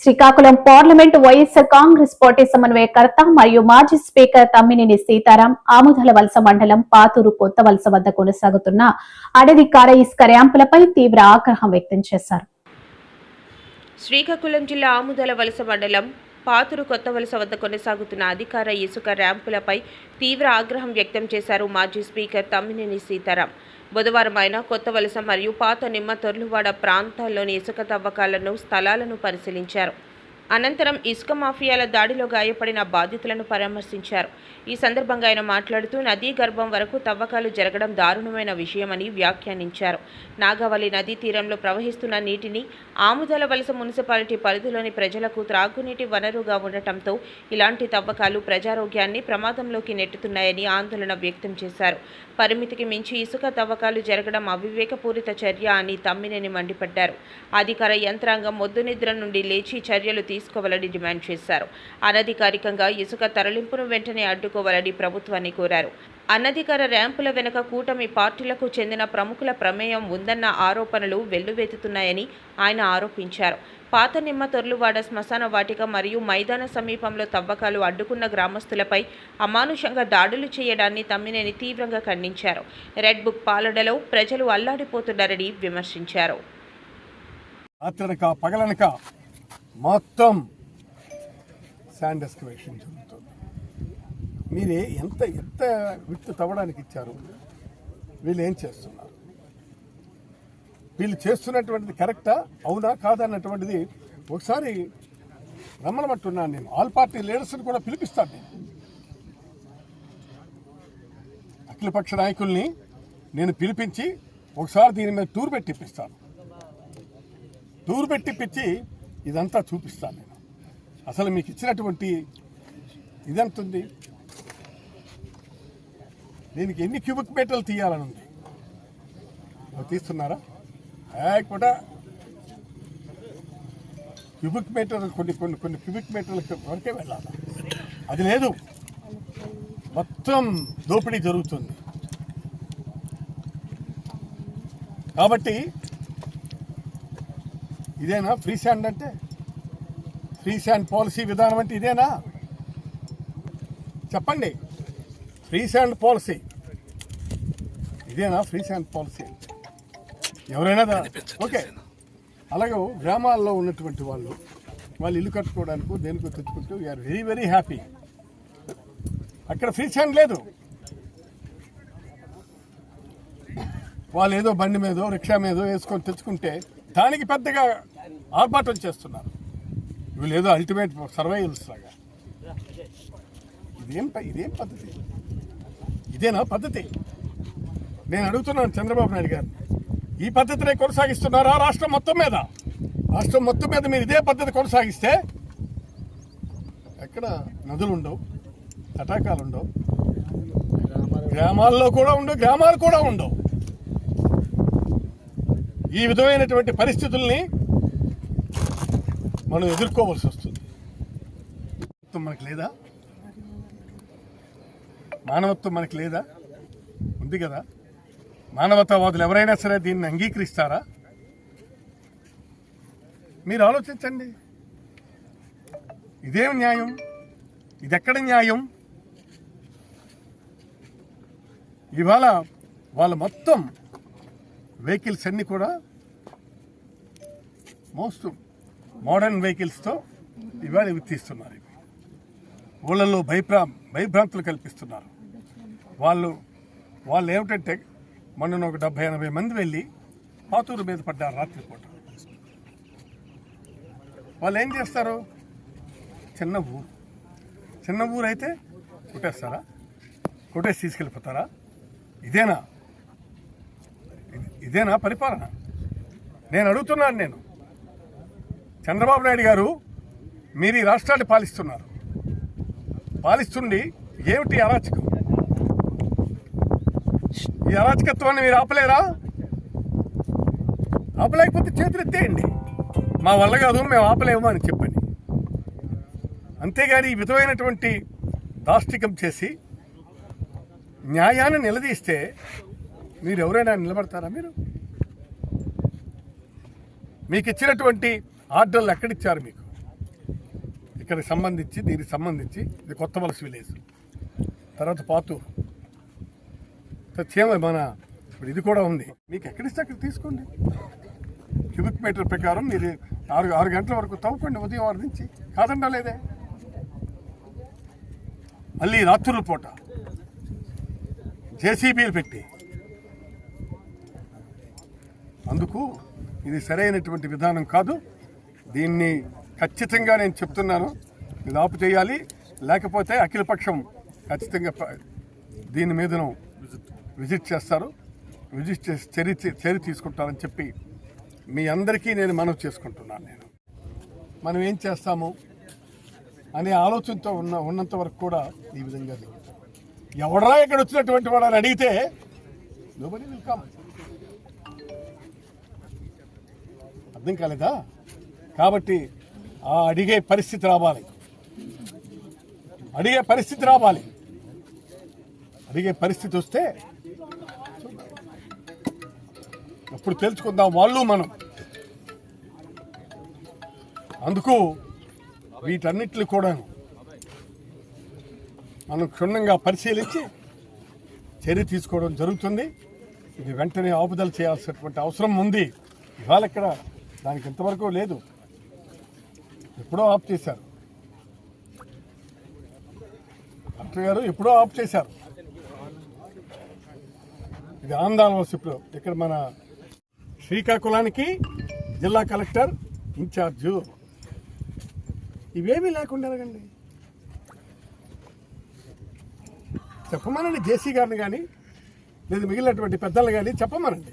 Srikakulam parliament YSR Congress party సమన్వయకర్త మరియు మాజీ స్పీకర్ తమ్మినేని సీతారాం ఆముదల వలస మండలం పాతూరు కొత్త వలస వద్ద కొనసాగుతున్న అడవికార ఇసుక ర్యాంపులపై తీవ్ర ఆగ్రహం వ్యక్తం చేశారు. శ్రీకాకుళం జిల్లా ఆముదల వలస మండలం పాతురు కొత్త వలస వద్ద కొనసాగుతున్న అధికార ఇసుక ర్యాంపులపై తీవ్ర ఆగ్రహం వ్యక్తం చేశారు మాజీ స్పీకర్ తమ్మినేని సీతారాం. బుధవారం ఆయన కొత్త వలస మరియు పాత నిమ్మ తొర్లువాడ ప్రాంతాల్లోని ఇసుక తవ్వకాలను స్థలాలను పరిశీలించారు. అనంతరం ఇసుక మాఫియాల దాడిలో గాయపడిన బాధితులను పరామర్శించారు. ఈ సందర్భంగా ఆయన మాట్లాడుతూ నదీ గర్భం వరకు తవ్వకాలు జరగడం దారుణమైన విషయమని వ్యాఖ్యానించారు. నాగావళి నదీ తీరంలో ప్రవహిస్తున్న నీటిని ఆముదల వలస మున్సిపాలిటీ పరిధిలోని ప్రజలకు త్రాగునీటి వనరుగా ఉండటంతో ఇలాంటి తవ్వకాలు ప్రజారోగ్యాన్ని ప్రమాదంలోకి నెట్టుతున్నాయని ఆందోళన వ్యక్తం చేశారు. పరిమితికి మించి ఇసుక తవ్వకాలు జరగడం అవివేకపూరిత చర్య అని తమ్మినేని మండిపడ్డారు. అధికార యంత్రాంగం మొద్దు నిద్ర నుండి లేచి చర్యలు తీసుకోవాలని డిమాండ్ చేశారు. అనధికారికంగా ఇసుక తరలింపును వెంటనే అడ్డుకోవాలని ప్రభుత్వాన్ని కోరారు. అనధికార ర్యాంపుల వెనుక కూటమి పార్టీలకు చెందిన ప్రముఖుల ప్రమేయం ఉందన్న ఆరోపణలు వెల్లువెత్తుతున్నాయని ఆయన ఆరోపించారు. పాత నిమ్మ తొర్లువాడ శ్మశాన వాటిక మరియు మైదాన సమీపంలో తవ్వకాలు అడ్డుకున్న గ్రామస్తులపై అమానుషంగా దాడులు చేయడాన్ని తమ్మినేని తీవ్రంగా ఖండించారు. రెడ్ బుక్ పాలడలో ప్రజలు అల్లాడిపోతున్నారని విమర్శించారు. మొత్తం శాండ్ ఎస్కవేషన్ జరుగుతుంది. మీరే ఎంత ఎంత విత్తు తవ్వడానికి ఇచ్చారు? వీళ్ళు ఏం చేస్తున్నారు? వీళ్ళు చేస్తున్నటువంటిది కరెక్టా అవునా కాదన్నటువంటిది ఒకసారి రమ్మనమంటున్నాను నేను. ఆల్ పార్టీ లీడర్స్ని కూడా పిలిపిస్తాను నేను. అఖిలపక్ష నాయకుల్ని నేను పిలిపించి ఒకసారి దీని మీద టూర్ పెట్టిప్పిస్తాను. టూర్ పెట్టిప్పించి ఇదంతా చూపిస్తాను నేను. అసలు మీకు ఇచ్చినటువంటి ఇదంతుంది. దీనికి ఎన్ని క్యూబిక్ మీటర్లు తీయాలని ఉంది? అవి తీస్తున్నారా? కూడా క్యూబిక్ మీటర్ కొన్ని కొన్ని కొన్ని క్యూబిక్ మీటర్ల వరకే వెళ్ళాలి. అది లేదు. మొత్తం దోపిడీ జరుగుతుంది. కాబట్టి ఇదేనా? ఫ్రీ శాండ్ అంటే? ఫ్రీ శాండ్ పాలసీ విధానం అంటే ఇదేనా? చెప్పండి. Free sand policy. ఇదేనా ఫ్రీ శాండ్ పాలసీ? ఎవరైనా ఓకే. అలాగే గ్రామాల్లో ఉన్నటువంటి వాళ్ళు వాళ్ళు ఇల్లు కట్టుకోవడానికి దేనికో తెచ్చుకుంటూ we are very very happy అక్కడ ఫ్రీ శాండ్ లేదు. వాళ్ళు ఏదో బండి మీదో రిక్షా మీదో వేసుకొని తెచ్చుకుంటే దానికి పెద్దగా ఆర్భాటం చేస్తున్నారు. వీళ్ళు ఏదో అల్టిమేట్ సర్వైవల్స్ లాగా. ఇదేం ఇదేం పద్ధతి? ఇదేనా పద్ధతి? నేను అడుగుతున్నాను చంద్రబాబు నాయుడు గారు ఈ పద్ధతినే కొనసాగిస్తున్నారా రాష్ట్రం మొత్తం మీద? రాష్ట్రం మొత్తం మీద మీరు ఇదే పద్ధతి కొనసాగిస్తే ఎక్కడ నదులు ఉండవు తటాకాలు ఉండవు గ్రామాల్లో కూడా ఉండవు గ్రామాలు కూడా ఉండవు. ఈ విధమైనటువంటి పరిస్థితుల్ని మనం ఎదుర్కోవాల్సి వస్తుంది. మానవత్వం మనకు లేదా? మానవత్వం మనకు లేదా? ఉంది కదా? మానవతావాదులు ఎవరైనా సరే దీన్ని అంగీకరిస్తారా? మీరు ఆలోచించండి. ఇదేం న్యాయం? ఇదెక్కడ న్యాయం? ఇవాళ వాళ్ళ మొత్తం వెహికల్స్ అన్నీ కూడా మోస్ట్ మోడర్న్ వెహికల్స్తో ఇవాళ ఇవి తీస్తున్నారు ఇవి. ఊళ్ళల్లో భయప్రా భయభ్రాంతులు కల్పిస్తున్నారు. వాళ్ళు వాళ్ళు ఏమిటంటే మొన్న ఒక డెబ్బై ఎనభై మంది వెళ్ళి పాతూరు మీద పడ్డారు రాత్రిపూట వాళ్ళు ఏం చేస్తారు? చిన్న ఊరు. చిన్న ఊరు అయితే కొట్టేస్తారా? కొట్టేసి తీసుకెళ్ళిపోతారా? ఇదేనా? ఇది- ఇదేనా పరిపాలన? నేను అడుగుతున్నాను నేను. చంద్రబాబు నాయుడు గారు మీరు ఈ రాష్ట్రాన్ని పాలిస్తున్నారు. పాలిస్తుండి ఏమిటి అరాచకం? ఈ అరాచకత్వాన్ని మీరు ఆపలేరా? ఆపలేకపోతే చేతులెత్తేయండి మా వల్ల కాదు మేము ఆపలేము అని చెప్పండి అంతేగాని ఈ విధమైనటువంటి దాష్టికం చేసి న్యాయాన్ని నిలదీస్తే మీరు ఎవరైనా నిలబడతారా మీరు? మీకు ఇచ్చినటువంటి ఆర్డర్లు ఎక్కడిచ్చారు మీకు? ఇక్కడికి సంబంధించి దీనికి సంబంధించి ఇది కొత్త వలస విలేజ్. తర్వాత పాతూరు. తర్వాత మన ఇప్పుడు ఇది కూడా ఉంది. మీకు ఎక్కడిస్తే అక్కడ తీసుకోండి. క్యూబిక్ మీటర్ ప్రకారం మీరు ఆరు ఆరు గంటల వరకు తవ్వుకోండి ఉదయం ఆరు నుంచి. కాదండా లేదే? మళ్ళీ రాత్రుల పూట. జేసీబీలు పెట్టి. అందుకు ఇది సరైనటువంటి విధానం కాదు. దీన్ని ఖచ్చితంగా నేను చెప్తున్నాను. ఇది ఆపు చేయాలి. లేకపోతే అఖిలపక్షం ఖచ్చితంగా దీని మీదను విజిట్ చేస్తారు. విజిట్ చేసి చర్య చర్య తీసుకుంటారని చెప్పి మీ అందరికీ నేను మనవి చేసుకుంటున్నాను నేను. మనం ఏం చేస్తాము అనే ఆలోచనతో ఉన్న ఉన్నంత వరకు కూడా ఈ విధంగా జరుగుతుంది. ఎవడరా ఇక్కడ వచ్చినటువంటి వాడు అని అడిగితే నోబడి విల్ కమ్ అర్థం కాలేదా? కాబట్టి ఆ అడిగే పరిస్థితి రావాలి. అడిగే పరిస్థితి రావాలి. అడిగే పరిస్థితి వస్తే అప్పుడు తెలుసుకుందాం వాళ్ళు మనం. అందుకు వీటన్నిటిని కూడా మనం క్షుణ్ణంగా పరిశీలించి చర్య తీసుకోవడం జరుగుతుంది. ఇది వెంటనే ఆపుదల చేయాల్సినటువంటి అవసరం ఉంది. ఇవాళ ఇక్కడ దానికి ఇంతవరకు లేదు. ఎప్పుడో ఆఫ్ చేశారు. డాక్టర్ గారు ఎప్పుడో ఆఫ్ చేశారు. ఇది ఆందోళన ఇప్పుడు ఇక్కడ మన శ్రీకాకుళానికి జిల్లా కలెక్టర్ ఇన్ఛార్జు. ఇవేమీ లేకుండా చెప్పమనండి జేసీ గారిని కానీ లేదు మిగిలినటువంటి పెద్దలు కానీ చెప్పమనండి.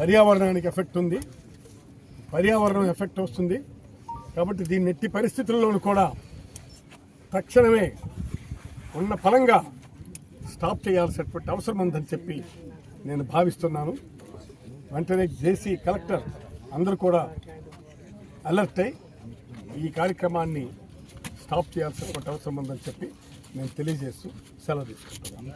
పర్యావరణానికి ఎఫెక్ట్ ఉంది. పర్యావరణం ఎఫెక్ట్ వస్తుంది. కాబట్టి దీన్ని ఎట్టి పరిస్థితుల్లోనూ కూడా తక్షణమే ఉన్న ఫలంగా స్టాప్ చేయాల్సినటువంటి అవసరం ఉందని చెప్పి నేను భావిస్తున్నాను. వెంటనే జేసీ కలెక్టర్ అందరూ కూడా అలర్ట్ అయి ఈ కార్యక్రమాన్ని స్టాప్ చేయాల్సినటువంటి అవసరం ఉందని చెప్పి నేను తెలియజేస్తూ సెలవు తీసుకుంటున్నాను.